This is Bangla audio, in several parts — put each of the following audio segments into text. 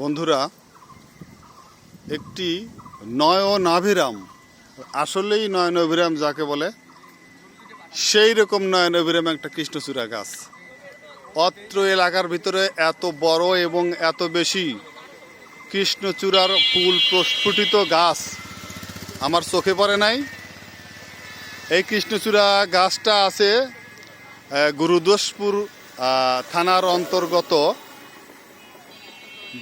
বন্ধুরা, একটি নয়নাভিরাম, আসলেই নয়নাভিরাম যাকে বলে, সেই রকম নয়নাভিরাম একটা কৃষ্ণচূড়া গাছ। অত্র এলাকার ভিতরে এত বড় এবং এত বেশি কৃষ্ণচূড়ার ফুল প্রস্ফুটিত গাছ আমার চোখে পড়ে নাই। এই কৃষ্ণচূড়া গাছটা আছে গুরুদোষপুর থানার অন্তর্গত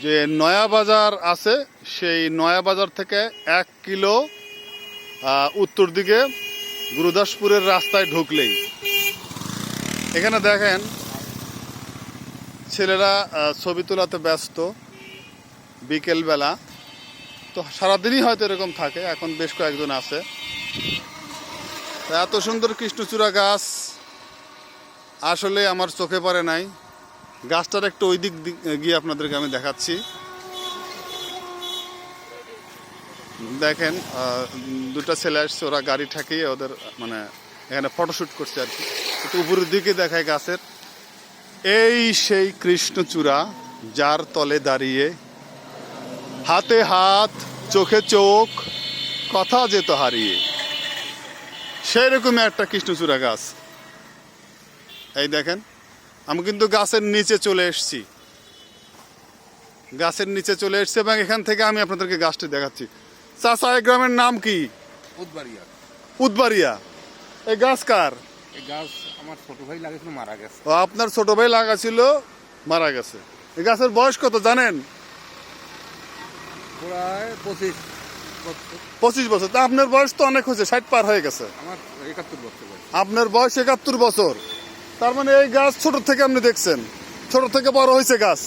যে নয়া বাজার আছে, সেই নয়া বাজার থেকে এক কিলো উত্তর দিকে গুরুদাসপুরের রাস্তায় ঢুকলেই। এখানে দেখেন, ছেলেরা ছবি তোলাতে ব্যস্ত বিকেলবেলা। তো সারাদিনই হয়তো এরকম থাকে, এখন বেশ কয়েকজন আছে। এত সুন্দর কৃষ্ণচূড়া গাছ, আসলে আমার চোখে পড়ে নাই। গাছটার একটু ওই দিক গিয়ে আপনাদেরকে আমি দেখাচ্ছি। দেখেন দুটো ছেলে আসছে, ওরা গাড়ি ঠাকিয়ে ওদের মানে এখানে ফটোশ্যুট করছে আর কি। একটু উপরের দিকে দেখায় গাছের। এই সেই কৃষ্ণচূড়া যার তলে দাঁড়িয়ে হাতে হাত, চোখে চোখ, কথা যেত হারিয়ে। সেই রকমই একটা কৃষ্ণচূড়া গাছ। এই দেখেন আমি কিন্তু গাছের নিচে চলে এসেছি। গাছের নিচে চলে এসেছি এবং এখান থেকে আমি আপনাদেরকে গাছটি দেখাচ্ছি। চাষা এই গ্রামের নাম কি? বুধবারিয়া উদবাড়িয়া। এই গাছ কার? এই গাছ আমার ছোট ভাই লাগিয়েছিল মারা গেছে। ও আপনার ছোট ভাই লাগাছিল মারা গেছে। এই গাছের বয়স কত জানেন? প্রায় পঁচিশ বছর। পঁচিশ বছর। তা আপনার বয়স তো অনেক হয়েছে ষাট পার হয়ে গেছে। আমার একাত্তর বছর আপনার বয়স একাত্তর বছর। তার মানে এই গাছ ছোট থেকে আপনি দেখছেন। ছোট থেকে বড় হয়েছে গাছ।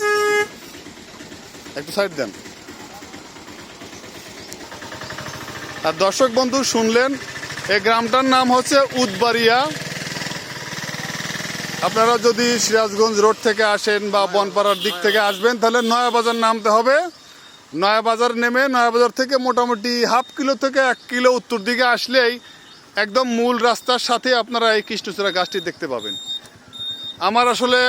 একটু সাইড দেন। আর দর্শক বন্ধু, শুনলেন? এই গ্রামটার নাম হচ্ছে উদবাড়িয়া। আপনারা যদি সিরাজগঞ্জ রোড থেকে আসেন বা বনপাড়ার দিক থেকে আসবেন, তাহলে নয়াবাজার নামতে হবে। নয়াবাজার নেমে নয়াবাজার থেকে মোটামুটি হাফ কিলো থেকে এক কিলো উত্তর দিকে আসলেই একদম মূল রাস্তার সাথে আপনারা এই কৃষ্ণচূড়া গাছটি দেখতে পাবেন। আমার আসলে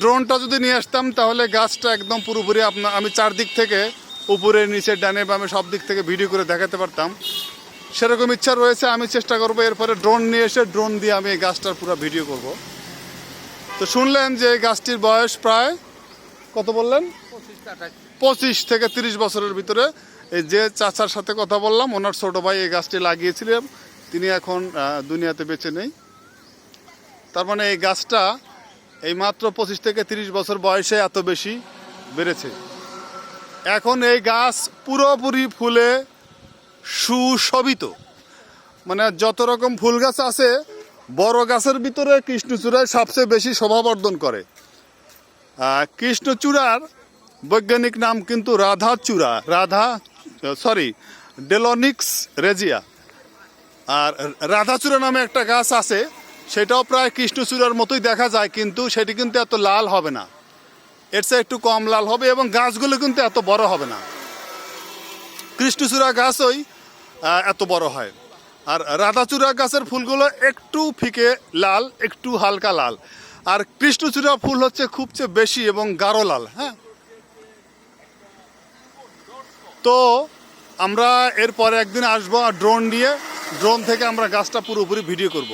ড্রোনটা যদি নিয়ে আসতাম, তাহলে গাছটা একদম পুরোপুরি আপনার, আমি চারদিক থেকে উপরে, নিচে, ডানে, বামে সব দিক থেকে ভিডিও করে দেখাতে পারতাম। সেরকম ইচ্ছা রয়েছে, আমি চেষ্টা করব এরপরে ড্রোন নিয়ে এসে ড্রোন দিয়ে আমি এই গাছটার পুরো ভিডিও করব। তো শুনলেন যে এই গাছটির বয়স প্রায় কত বললেন? পঁচিশ থেকে তিরিশ বছরের ভিতরে। এই যে চাচার সাথে কথা বললাম, ওনার ছোট ভাই এই গাছটি লাগিয়েছিলেন। তিনি এখন দুনিয়াতে বেঁচে নেই। তার মানে এই গাছটা এই মাত্র পঁচিশ থেকে তিরিশ বছর বয়সে এত বেশি বেড়েছে। এখন এই গাছ পুরোপুরি ফুলে সুশোভিত। মানে যত রকম ফুল গাছ আছে, বড় গাছের ভিতরে কৃষ্ণচূড়ায় সবচেয়ে বেশি শোভাবর্ধন করে। কৃষ্ণচূড়ার বৈজ্ঞানিক নাম কিন্তু রাধা চূড়া রাধা সরি ডেলোনিক্স রেজিয়া আর রাধাচূড়া নামে একটা গাছ আছে সেটাও প্রায় কৃষ্ণচূড়ার মতোই দেখা যায় কিন্তু সেটি কিন্তু এত লাল হবে না। এর চেয়ে একটু কম লাল হবে এবং গাছগুলো কিন্তু এত বড় হবে না। কৃষ্ণচূড়া গাছই আহ, এত বড় হয়। আর রাধাচূড়া গাছের ফুলগুলো একটু ফিকে লাল একটু হালকা লাল। আর কৃষ্ণচূড়া ফুল হচ্ছে খুব চেয়ে বেশি এবং গাঢ় লাল হ্যাঁ? তো আমরা এরপরে একদিন আসব আর ড্রোন নিয়ে। ড্রোন থেকে আমরা গাছটা পুরোপুরি ভিডিও করব।